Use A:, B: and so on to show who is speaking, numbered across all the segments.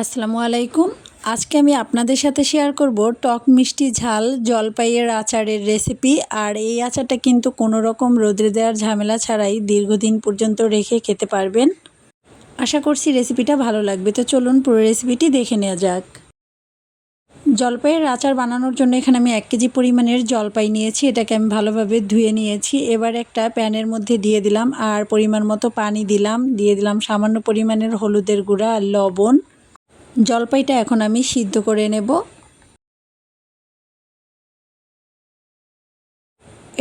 A: আসসালামু আলাইকুম। আজকে আমি আপনাদের সাথে শেয়ার করব টক মিষ্টি ঝাল জলপাইয়ের আচারের রেসিপি আর এই আচারটা কিন্তু কোনো রকম রোদ্রে দেওয়ার ঝামেলা ছাড়াই দীর্ঘদিন পর্যন্ত রেখে খেতে পারবেন। আশা করছি রেসিপিটা ভালো লাগবে। তো চলুন পুরো রেসিপিটি দেখে নেওয়া যাক। জলপাইয়ের আচার বানানোর জন্য এখানে আমি এক কেজি পরিমাণের জলপাই নিয়েছি। এটাকে আমি ভালোভাবে ধুয়ে নিয়েছি। এবার একটা প্যানের মধ্যে দিয়ে দিলাম আর পরিমাণ মতো পানি দিলাম। দিয়ে দিলাম সামান্য পরিমাণের হলুদের গুঁড়া আর লবণ। জলপাইটা এখন আমি সিদ্ধ করে নেব।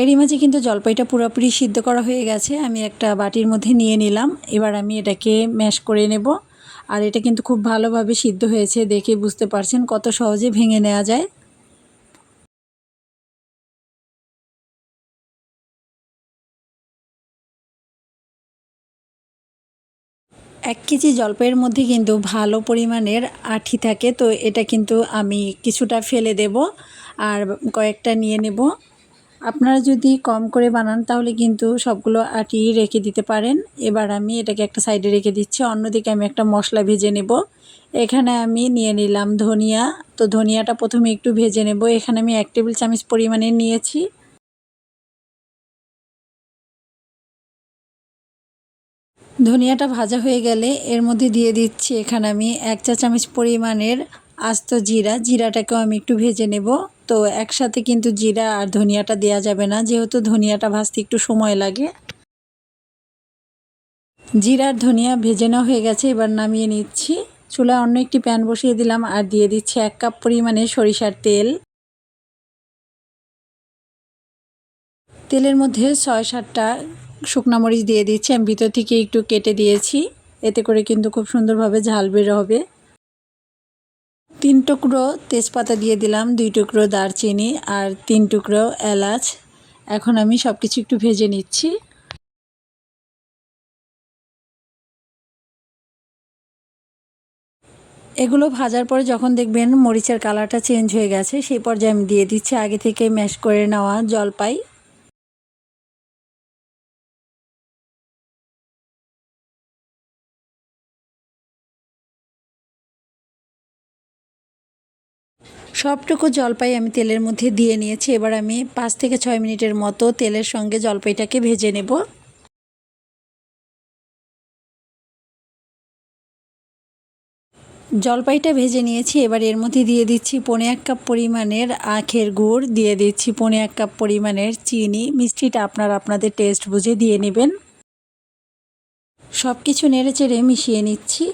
A: এরই মাঝে কিন্তু জলপাইটা পুরোপুরি সিদ্ধ করা হয়ে গেছে, আমি একটা বাটির মধ্যে নিয়ে নিলাম। এবার আমি এটাকে ম্যাশ করে নেব। আর এটা কিন্তু খুব ভালোভাবে সিদ্ধ হয়েছে, দেখে বুঝতে পারছেন কত সহজে ভেঙে নেওয়া যায়। এক কেজি জলপাইয়ের মধ্যে কিন্তু ভালো পরিমাণের আঠি থাকে, তো এটা কিন্তু আমি কিছুটা ফেলে দেব আর কয়েকটা নিয়ে নেব। আপনারা যদি কম করে বানান তাহলে কিন্তু সবগুলো আটি রেখে দিতে পারেন। এবার আমি এটাকে একটা সাইডে রেখে দিচ্ছি, অন্যদিকে আমি একটা মশলা ভেজে নেব। এখানে আমি নিয়ে নিলাম ধনিয়া, তো ধনিয়াটা প্রথমে একটু ভেজে নেব। এখানে আমি এক টেবিল চামচ পরিমাণে নিয়েছি। ধনিয়াটা ভাজা হয়ে গেলে এর মধ্যে দিয়ে দিচ্ছি এখানে আমি এক চা চামচ পরিমাণের আস্ত জিরা। জিরাটাকেও আমি একটু ভেজে নেব। তো একসাথে কিন্তু জিরা আর ধনিয়াটা দেওয়া যাবে না, যেহেতু ধনিয়াটা ভাজতে একটু সময় লাগে। জিরার ধনিয়া ভেজে নেওয়া হয়ে গেছে, এবার নামিয়ে নিচ্ছি। চুলায় অন্য একটি প্যান বসিয়ে দিলাম আর দিয়ে দিচ্ছি এক কাপ পরিমাণে সরিষার তেল। তেলের মধ্যে ছয় সাতটা শুকনো মরিচ দিয়ে দিচ্ছি। আমি ভিতর থেকে একটু কেটে দিয়েছি। এতে করে কিন্তু খুব সুন্দরভাবে ঝাল বের হবে। তিন টুকরো তেজপাতা দিয়ে দিলাম, দুই টুকরো দারচিনি আর তিন টুকরো এলাচ। এখন আমি সব কিছু একটু ভেজে নিচ্ছি। এগুলো ভাজার পরে যখন দেখবেন মরিচের কালারটা চেঞ্জ হয়ে গেছে, সেই পর্যায়ে আমি দিয়ে দিচ্ছি আগে থেকে ম্যাশ করে নেওয়া জলপাই। সবটুকু জলপাই আমি তেলের মধ্যে দিয়ে নিয়েছি। এবার আমি পাঁচ থেকে ছয় মিনিটের মতো তেলের সঙ্গে জলপাইটাকে ভেজে নেব। জলপাইটা ভেজে নিয়েছি। এবার এর মধ্যে দিয়ে দিচ্ছি পনে এক কাপ পরিমাণের আখের গুড়, দিয়ে দিচ্ছি পনে এক কাপ পরিমাণের চিনি। মিষ্টিটা আপনার আপনাদের টেস্ট বুঝে দিয়ে নেবেন। সব কিছু নেড়ে চেড়ে মিশিয়ে নিচ্ছি।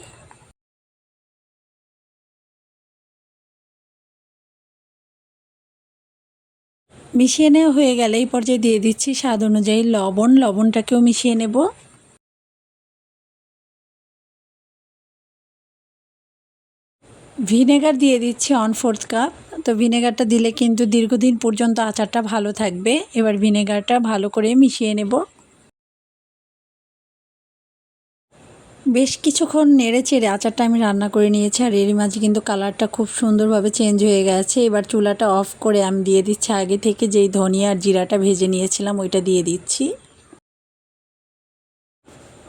A: মিশিয়ে নেওয়া হয়ে গেলে এই পর্যায়ে দিয়ে দিচ্ছি স্বাদ অনুযায়ী লবণ। লবণটাকেও মিশিয়ে নেব। ভিনেগার দিয়ে দিচ্ছি অন ফোর্থ কাপ। তো ভিনেগারটা দিলে কিন্তু দীর্ঘদিন পর্যন্ত আচারটা ভালো থাকবে। এবার ভিনেগারটা ভালো করে মিশিয়ে নেব। বেশ কিছুক্ষণ নেড়ে চেড়ে আচারটা আমি রান্না করে নিয়েছি, আর এরই মাঝে কিন্তু কালারটা খুব সুন্দরভাবে চেঞ্জ হয়ে গেছে। এবার চুলাটা অফ করে আমি দিয়ে দিচ্ছি, আগে থেকে যেই ধনিয়া আর জিরাটা ভেজে নিয়েছিলাম ওইটা দিয়ে দিচ্ছি।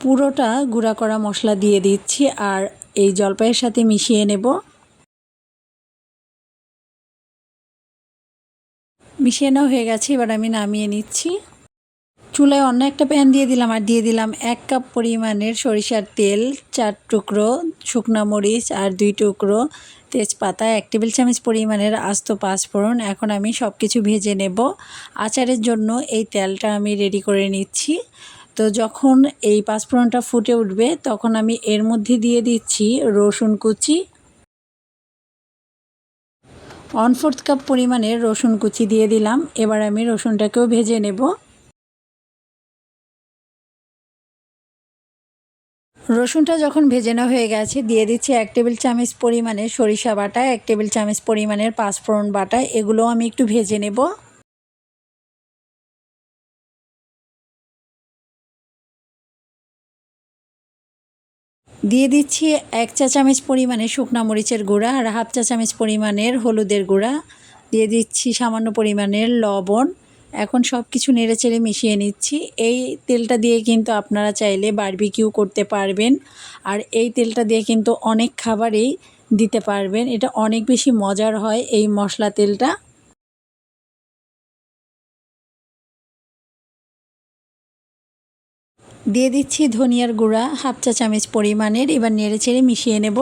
A: পুরোটা গুঁড়া করা মশলা দিয়ে দিচ্ছি, আর এই জলপাইয়ের সাথে মিশিয়ে নেব। মিশিয়ে নেওয়া হয়ে গেছে, এবার আমি নামিয়ে নিচ্ছি। চুলায় অন্য একটা প্যান দিয়ে দিলাম আর দিয়ে দিলাম এক কাপ পরিমাণের সরিষার তেল, চার টুকরো শুকনো মরিচ আর দুই টুকরো তেজপাতা, এক টেবিল চামচ পরিমাণের আস্ত পাঁচফোড়ন। এখন আমি সব কিছু ভেজে নেব। আচারের জন্য এই তেলটা আমি রেডি করে নিচ্ছি। তো যখন এই পাঁচফোড়নটা ফুটে উঠবে, তখন আমি এর মধ্যে দিয়ে দিচ্ছি রসুন কুচি। ওয়ান ফোর্থ কাপ পরিমাণের রসুন কুচি দিয়ে দিলাম। এবার আমি রসুনটাকেও ভেজে নেব। রসুনটা যখন ভেজে নেওয়া হয়ে গেছে, দিয়ে দিচ্ছি এক টেবিল চামচ পরিমাণে সরিষা বাটা, এক টেবিল চামচ পরিমাণের পাঁচফোড়ন বাটা, এগুলো আমি একটু ভেজে নেব। দিয়ে দিচ্ছি এক চা চামচ পরিমাণে শুকনা মরিচের গুঁড়া আর হাফ চা চামচ পরিমাণের হলুদের গুঁড়া। দিয়ে দিচ্ছি সামান্য পরিমাণের লবণ। এখন সব কিছু নেড়ে চেড়ে মিশিয়ে নিচ্ছি। এই তেলটা দিয়ে কিন্তু আপনারা চাইলে বারবিকিউ করতে পারবেন। আর এই তেলটা দিয়ে কিন্তু অনেক খাবারেই দিতে পারবেন। এটা অনেক বেশি মজার হয় এই মশলা তেলটা। দিয়ে দিচ্ছি ধনিয়ার গুঁড়া, হাফ চা চামচ পরিমাণের। এবার নেড়ে চেড়ে মিশিয়ে নেব।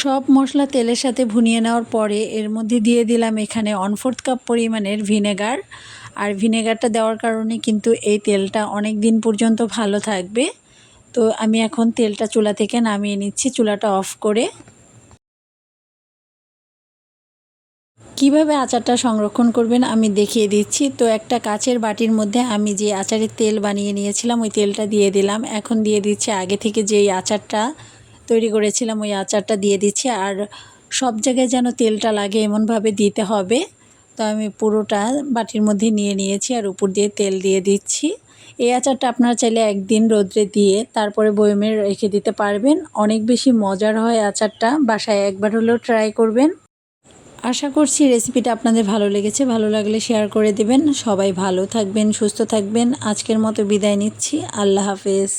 A: সব মশলা তেলের সাথে ভুনিয়ে নেওয়ার পরে এর মধ্যে দিয়ে দিলাম এখানে ওয়ান ফোর্থ কাপ পরিমাণের ভিনেগার আর ভিনেগারটা দেওয়ার কারণে কিন্তু এই তেলটা অনেক দিন পর্যন্ত ভালো থাকবে। তো আমি এখন তেলটা চুলা থেকে নামিয়ে নিচ্ছি, চুলাটা অফ করে। কীভাবে আচারটা সংরক্ষণ করবেন আমি দেখিয়ে দিচ্ছি। তো একটা কাচের বাটির মধ্যে আমি যে আচারের তেল বানিয়ে নিয়েছিলাম, ওই তেলটা দিয়ে দিলাম। এখন দিয়ে দিচ্ছি আগে থেকে যেই আচারটা তৈরি করেছিলাম, ওই আচারটা দিয়ে দিচ্ছি। আর সব জায়গায় যেন তেলটা লাগে এমনভাবে দিতে হবে। তো আমি পুরোটা বাটির মধ্যে নিয়ে নিয়েছি আর উপর দিয়ে তেল দিয়ে দিচ্ছি। এই আচারটা আপনারা চাইলে একদিন রোদ্রে দিয়ে তারপরে বয়মে রেখে দিতে পারবেন। অনেক বেশি মজার হয় আচারটা। বাসায় একবার হলেও ট্রাই করবেন। আশা করছি রেসিপিটা আপনাদের ভালো লেগেছে। ভালো লাগলে শেয়ার করে দেবেন। সবাই ভালো থাকবেন, সুস্থ থাকবেন। আজকের মতো বিদায় নিচ্ছি। আল্লাহ হাফেজ।